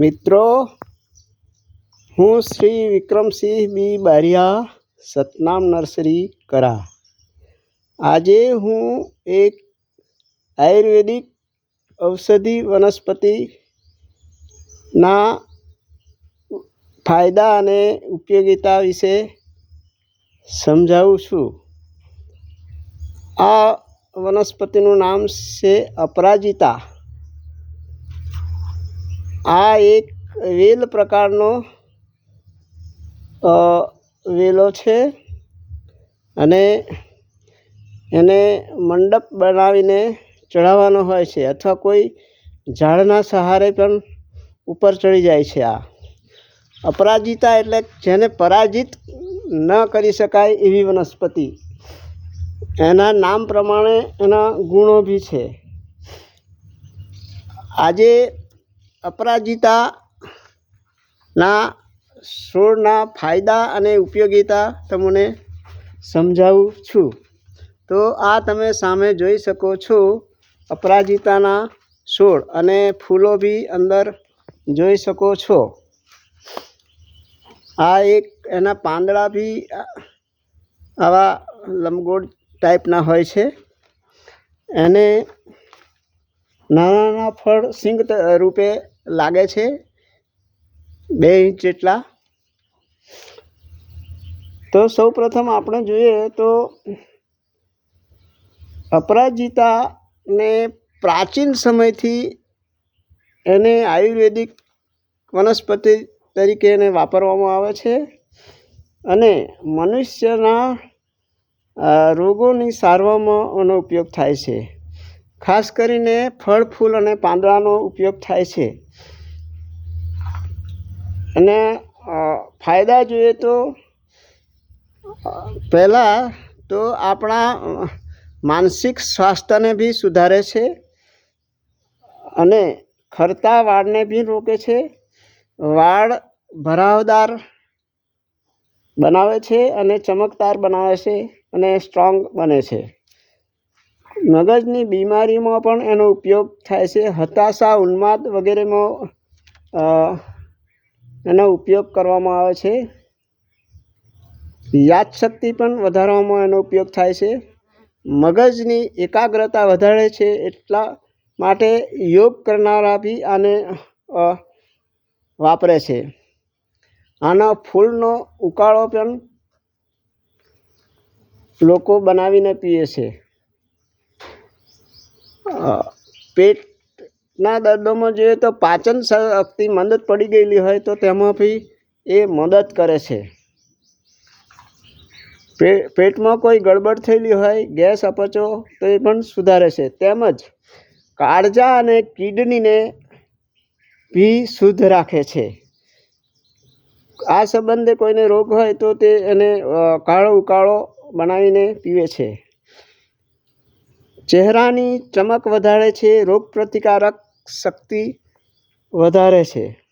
મિત્રો, હું Shri Vikramsinh B Baria, Satnam nursery, કરા. આજે હું એક આયુર્વેદિક ઔષધિ વનસ્પતિના ફાયદા અને ઉપયોગિતા વિશે સમજાવું છું. આ વનસ્પતિનું નામ છે અપરાજિતા. આ એક વેલ પ્રકારનો વેલો છે. અને એને મંડપ બનાવીને ચડાવવાનો હોય છે અથવા કોઈ ઝાડના સહારે પણ ઉપર ચડી જાય છે આ. અપરાજિતા એટલે જેને પરાજિત ન કરી શકાય એવી વનસ્પતિ. એના નામ પ્રમાણે એના ગુણો બી છે. આજે અપરાજિતાના છોડના ફાયદા અને ઉપયોગીતા તમને સમજાવું છું. તો આ તમે સામે જોઈ શકો છો, અપરાજિતાના છોડ અને ફૂલો બી અંદર જોઈ શકો છો. આ એક એના પાંદડા બી આવા લંબગોળ ટાઈપના હોય છે. એને નાના નાના ફળ સિંગ રૂપે લાગે છે? બે ઇંચ જેટલા? તો સૌ પ્રથમ આપણે જોઈએ તો અપરાજિતાને પ્રાચીન સમયથી એને આયુર્વેદિક વનસ્પતિ તરીકે એને વાપરવામાં આવે છે અને મનુષ્યના રોગોની સારવારમાં એનો ઉપયોગ થાય છે. ખાસ કરીને ફળ, ફૂલ અને પાંદડાનો ઉપયોગ થાય છે. અને ફાયદા જોઈએ તો પહેલાં તો આપણા માનસિક સ્વાસ્થ્યને બી સુધારે છે અને ખરતા વાળને બી રોકે છે. વાળ ભરાવદાર બનાવે છે અને ચમકદાર બનાવે છે અને સ્ટ્રોંગ બને છે. મગજની બીમારીમાં પણ એનો ઉપયોગ થાય છે. હતાશા, ઉન્માદ વગેરેમાં એનો ઉપયોગ કરવામાં આવે છે. યાદશક્તિ પણ વધારવામાં એનો ઉપયોગ થાય છે. મગજની એકાગ્રતા વધારે છે એટલા માટે યોગ કરનારા બી આને વાપરે છે. આના ફૂલનો ઉકાળો પણ લોકો બનાવીને પીએ છે. અ, પેટના દર્દોમાં જોઈએ તો પાચન શક્તિ મદદ પડી ગયેલી હોય તો તેમાં બી એ મદદ કરે છે. પેટમાં કોઈ ગડબડ થયેલી હોય, ગેસ અપચો, તો એ પણ સુધારે છે. તેમજ કાળજા અને કિડનીને બી શુદ્ધ રાખે છે. આ સંબંધે કોઈને રોગ હોય તો તે એને કાળો ઉકાળો બનાવીને પીવે છે. ચહેરાની ચમક વધારે છે રોગ પ્રતિકારક શક્તિ વધારે છે.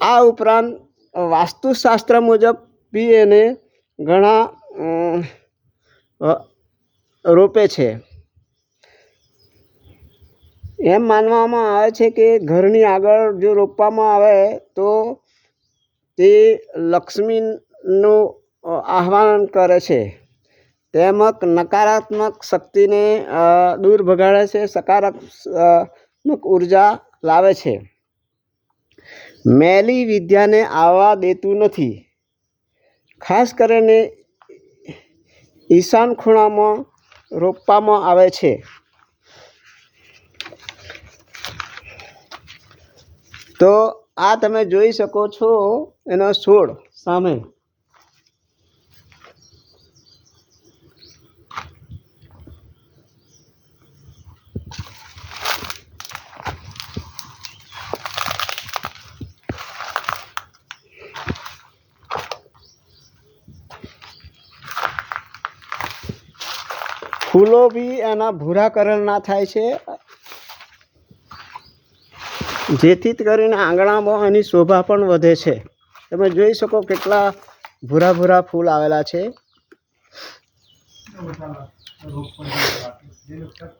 આ- ઉપરાંત વાસ્તુશાસ્ત્ર મુજબ બી એને ઘણા રોપે છે. એમ માનવામાં આવે છે કે ઘરની આગળ જો રોપવામાં આવે તો તે લક્ષ્મીનું આહ્વાન કરે છે. તેમજ નકારાત્મક શક્તિને દૂર ભગાડે છે સકારાત્મક ઊર્જા લાવે છે. મેલી વિદ્યાને આવવા દેતું નથી. ખાસ કરીને ઈશાન ખૂણામાં રોપવામાં આવે છે. તો આ તમે જોઈ શકો છો એનો છોડ સામે. ફૂલો બી એના ભૂરા કલરના થાય છે. જેથી કરીને આંગણામાં એની શોભા પણ વધે છે. તમે જોઈ શકો કેટલા ભૂરા ભૂરા ફૂલ આવેલા છે.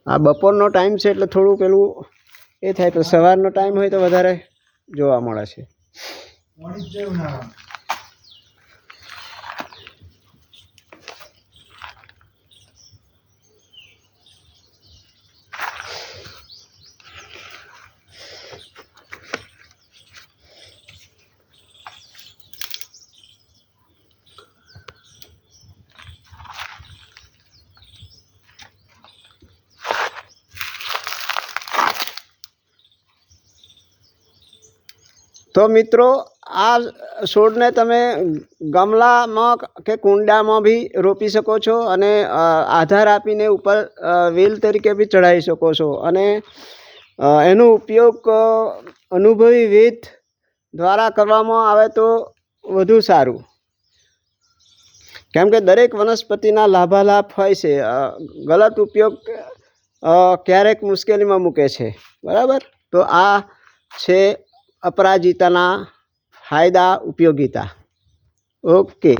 આ બપોરનો ટાઈમ છે એટલે થોડું પેલું એ થાય પણ સવારનો ટાઈમ હોય તો વધારે જોવા મળે છે. તો મિત્રો, આ છોડને તમે ગમલામાં કે કુંડામાં બી રોપી શકો છો અને આધાર આપીને ઉપર વેલ તરીકે બી ચડાવી શકો છો. અને એનો ઉપયોગ અનુભવી વેદ દ્વારા કરવામાં આવે તો વધુ સારું. કેમ કે દરેક વનસ્પતિના લાભાલાભ હોય છે. ગલત ઉપયોગ ક્યારેક મુશ્કેલીમાં મૂકે છે. બરાબર? તો આ છે અપરાજિતાના ફાયદા ઉપયોગિતા. ઓકે.